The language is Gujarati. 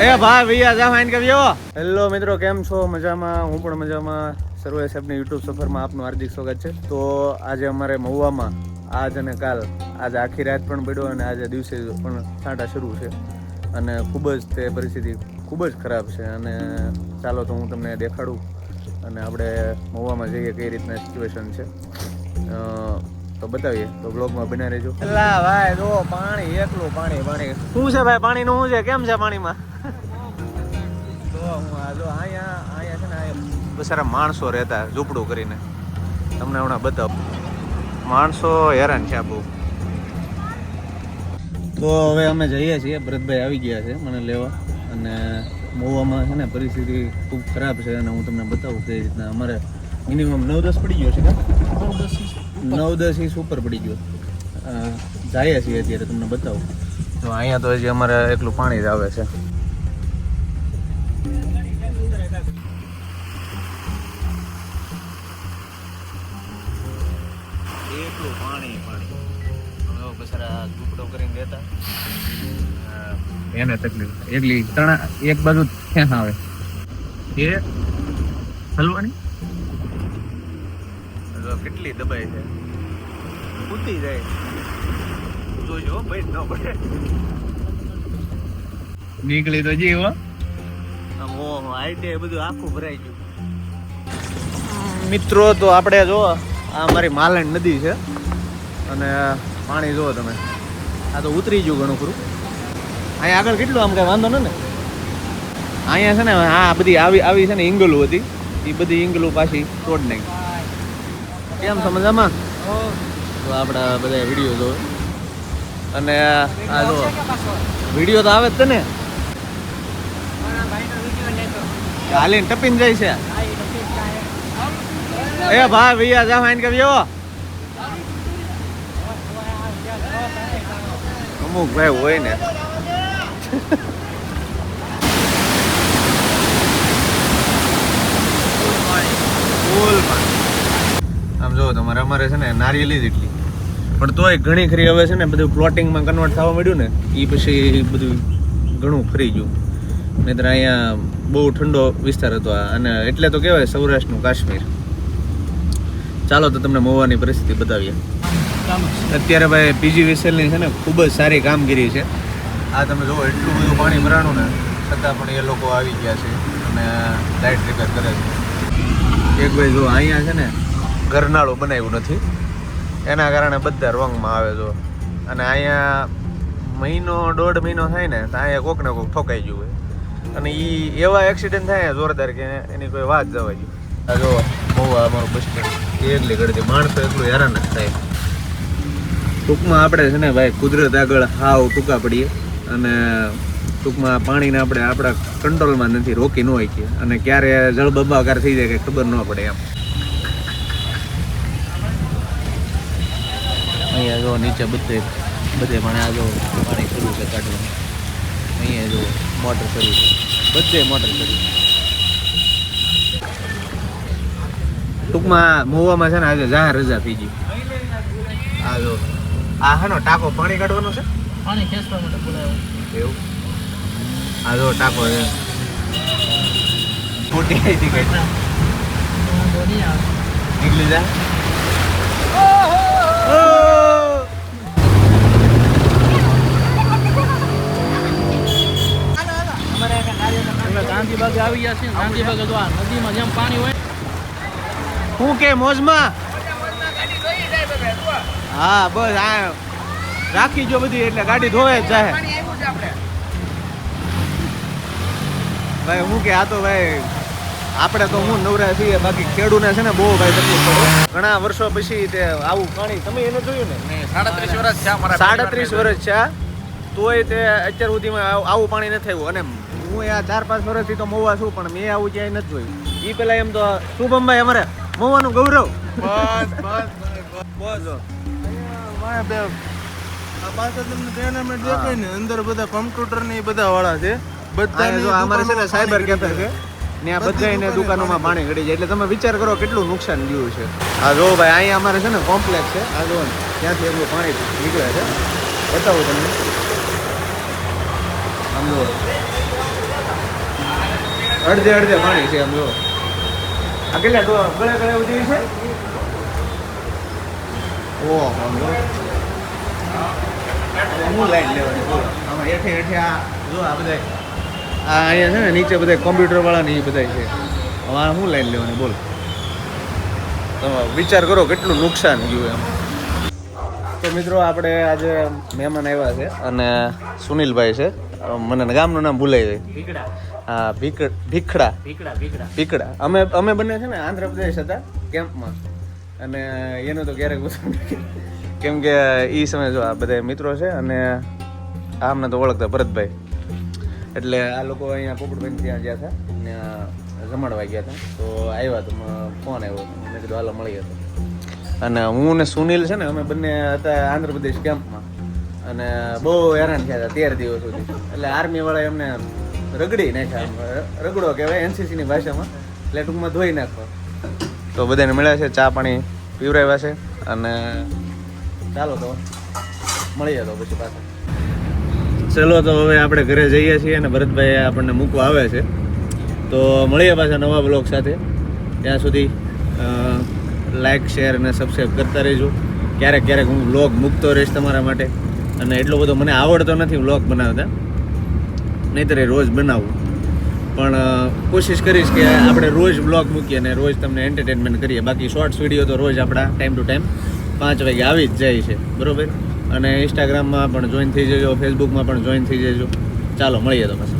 એ ભાઈ. ભૈયા જા ફાઈન કવ્યો હેલો મિત્રો કેમ છો? મજામાં? હું પણ મજામાં. સર્વે સાહેબની યુટ્યુબ સફરમાં આપનું હાર્દિક સ્વાગત છે. તો આજે અમારે મહુવામાં આજ અને કાલ આજે આખી રાત પણ પડ્યો અને આજે દિવસે પણ છાંટા શરૂ છે. અને ખૂબ જ તે પરિસ્થિતિ ખૂબ જ ખરાબ છે. અને ચાલો તો હું તમને દેખાડું અને આપણે મહુવામાં જઈએ કઈ રીતના સિચ્યુએશન છે. તો બતાવીએ. તો બ્લોગમાં બના રહેજો. ભાઈ જો પાણી એકલું પાણી પાણી. શું છે ભાઈ પાણીનું શું છે? કેમ છે પાણીમાં? અહીંયા અહીંયા છે ને અહીંયા બસારા માણસો રહેતા ઝૂંપડું કરીને. તમને હમણાં બતાવ. માણસો હેરાન છે બહુ. તો હવે અમે જઈએ છીએ. ભરતભાઈ આવી ગયા છે મને લેવા. અને મહુવામાં છે ને પરિસ્થિતિ ખૂબ ખરાબ છે અને હું તમને બતાવું કે રીતના અમારે મિનિમમ નવ દસ પડી ગયો છે નવ દસ ઇંચ ઉપર પડી ગયો. જાય છીએ અત્યારે તમને બતાવું. તો અહીંયા તો હજી અમારે એકલું પાણી જ આવે છે. એને તકલીફ એકલી ત્રણ એક બાજુ ક્યાં આવે. એ હલવાની? કેટલી દબાઈ છે? ઉતી જાય. જોજો ભાઈ ન પડે. નીકળી તો જીવો હો. ઓહો આઈટે બધું આખું ભરાઈ ગયું. મિત્રો તો આપણે જો આ મારી માલણ નદી છે. અને પાણી જુઓ તમે. આ તો ઉતરી ગયું ઘણું ખરું. અહીંયા આગળ કેટલું આમ કઈ વાંધો ને અહીંયા છે ને હા બધી આવી આવી છે ને ઇંગલું હતી. એ બધી ઇંગલું પાછી તોડ નાખી. કેમ સમજામાં? તો આપણા બધા વીડિયો જો અને આ જો, વીડિયો તો આવે જ ને હાલીને ટપીને જાય છે. એ ભાઈ, ભૈયા, જા ફાઈન કવ્યો અમુક ભાઈ હોય ને. આમ જો તમારે અમારે છે ને નારિયેલી જ એટલી. પણ તોય ઘણી ખરી હવે છે ને બધું પ્લોટિંગમાં કન્વર્ટ થવા મળ્યું ને એ પછી બધું ઘણું ફરી ગયું. નહીતર અહીંયા બહુ ઠંડો વિસ્તાર હતો આ. અને એટલે તો કહેવાય સૌરાષ્ટ્રનું કાશ્મીર. ચાલો તો તમને મોવાની પરિસ્થિતિ બતાવીએ. અત્યારે ભાઈ પીજી વિસેલની છે ને ખૂબ જ સારી કામગીરી છે. આ તમે જુઓ, એટલું બધું પાણી ભરાણું ને, છતાં પણ એ લોકો આવી ગયા છે અને લાઇટ રિપેર કરે છે. એક ભાઈ જો અહીંયા છે ને, ઘરનાળું બનાવ્યું નથી. એના કારણે બધા રોંગમાં આવે જો અને અહીંયા મહિનો, દોઢ મહિનો થાય ને, તો અહીંયા કોક ને કોક ઠોકાઈ ગયું હોય. અને એ એવા એક્સિડન્ટ થાય જોરદાર કે એની કોઈ વાત જવા ગયું આ જો બહુ અમારું બસ સ્ટેન્ડ એટલી ગળતી. માણસો એટલું હેરાન જ થાય. ટૂંકમાં આપણે છે ને, ભાઈ, કુદરત આગળ હાવ ટૂંકા પડીએ. અને ટૂંકમાં પાણીને આપણે આપણા કંટ્રોલમાં નથી, રોકી ન હોય અને ક્યારે જળબંબાકાર થઈ જાય કે ખબર ન પડે એમ. અહીંયા જો નીચે બધે બધે પણ આ જો પાણી શરૂ છે કાઢવાનું. અહીંયા જો મોટર શરૂ છે. બધે મોટર શરૂ ટૂંકમાં મોવામાં છે ને આજે જાહેર રજા થઈ ગઈ. આ જો, આ હાનો ટાંકો પાણી કાઢવાનો છે? પાણી ખેંચવા માટે બોલાવ્યો. એવું? આ જો ટાંકો છે. ફૂટી ગઈ હતી કઈ? નીકળી જા. ગાંધીબાગે આવી ગયા છીએ. ગાંધીબાગે તો આ નદીમાં જેમ પાણી હોય. હું કે મોજમાં? હા બસ આ રાખી જો બધી એટલે ગાડી ધોવે જ જાય ભાઈ હું કે આ તો ભાઈ આપણે તો હું નવરા છીએ બાકી ખેડૂને છે ને બહુ ભાઈ તકલીફ પડે. ઘણા વર્ષો પછી તે આવું પાણી તમે એને જોયું ને? સાડત્રીસ વર્ષ છે સાડત્રીસ વર્ષ છે તોય તે અત્યાર સુધીમાં આવું પાણી નથી થયું અને હું આ ચાર પાંચ વર્ષથી તો મોવા છું પણ મેં આવું ક્યાંય નથી જોયું. એ પેલા એમ તો શુભમભાઈ અમારે મોવાનું ગૌરવ. બસ બસ બસ જો. આ પાછળ તમને tournament દેખાય ને અંદર બધા કમ્પ્યુટર ને એ બધા વાળા છે. બધા અમારે છે ને સાયબર કેફે છે. ત્યાં બધાને દુકાનોમાં પાણી ગળી જાય. એટલે તમે વિચાર કરો કેટલું નુકસાન ગયું છે. આ જો ભાઈ અહીંયા અમારે છે ને કોમ્પ્લેક્સ છે. આ જો ત્યાંથી એમનું પાણી નીકળે છે. બતાવું તમને. આમ જુઓ અડધે અડધે પાણી છે આમ જો. આ કેટલા ગળે ગળે છે? ઓહો આમ જો. હું લાઈન લેવાની બોલો. આમાં હેઠે હેઠે આ જો આ બધા આ અહીંયા છે ને નીચે બધા કોમ્પ્યુટર વાળા ને એ બધા છે. હવે આ હું લાઈન લેવાની બોલ. તમે વિચાર કરો કેટલું નુકસાન ગયું એમ. તો મિત્રો આપણે આજે મહેમાન આવ્યા છે અને સુનિલભાઈ છે. મને ગામનું નામ ભૂલાઈ જાય. હા ભીખડા. ભીખડા અમે અમે બંને છે ને આંધ્રપ્રદેશ હતા કેમ્પમાં. અને એનું તો ક્યારેક કેમ કે એ સમય જો આ બધા મિત્રો છે અને આમને તો ઓળખતા ભરતભાઈ. એટલે આ લોકો અહીંયા પોપટભાઈ ત્યાં ગયા હતા ને જમાડવા ગયા હતા. તો આવ્યા તો ફોન આવ્યો મેં કીધું હાલો મળી હતા અને હું ને સુનિલ છે ને, અમે બંને હતા આંધ્રપ્રદેશ કેમ્પમાં અને બહુ હેરાન થયા હતા તેર દિવસ સુધી. એટલે આર્મી વાળા એમને રગડી નાખ્યા. રગડો કહેવાય એનસીસી ની ભાષામાં. એટલે ટૂંકમાં ધોઈ નાખો. તો બધાને મળ્યા છે, ચા પાણી પીવરાવ્યા છે. અને ચાલો તો મળી જતો પછી પાછા. ચલો તો હવે આપણે ઘરે જઈએ છીએ અને ભરતભાઈ આપણને મૂકવા આવે છે. તો મળીએ પાછા નવા બ્લોગ સાથે. ત્યાં સુધી લાઇક શેર અને સબસ્ક્રાઈબ કરતા રહેજો. ક્યારેક ક્યારેક હું બ્લોગ મૂકતો રહીશ તમારા માટે. અને એટલો બધો મને આવડતો નથી બ્લોગ બનાવતા. નહીતર રોજ બનાવું. પણ કોશિશ કરીશ કે આપણે રોજ બ્લોગ મૂકીએ અને રોજ તમને એન્ટરટેનમેન્ટ કરીએ. બાકી શોર્ટ્સ વીડિયો તો રોજ આપણા ટાઈમ ટુ ટાઈમ પાંચ વાગે આવી જ જાય છે, બરોબર? અને ઇન્સ્ટાગ્રામમાં પણ જોઈન થઈ જજો ફેસબુકમાં પણ જોઈન થઈ જજો. ચાલો, મળીએ તો પછી.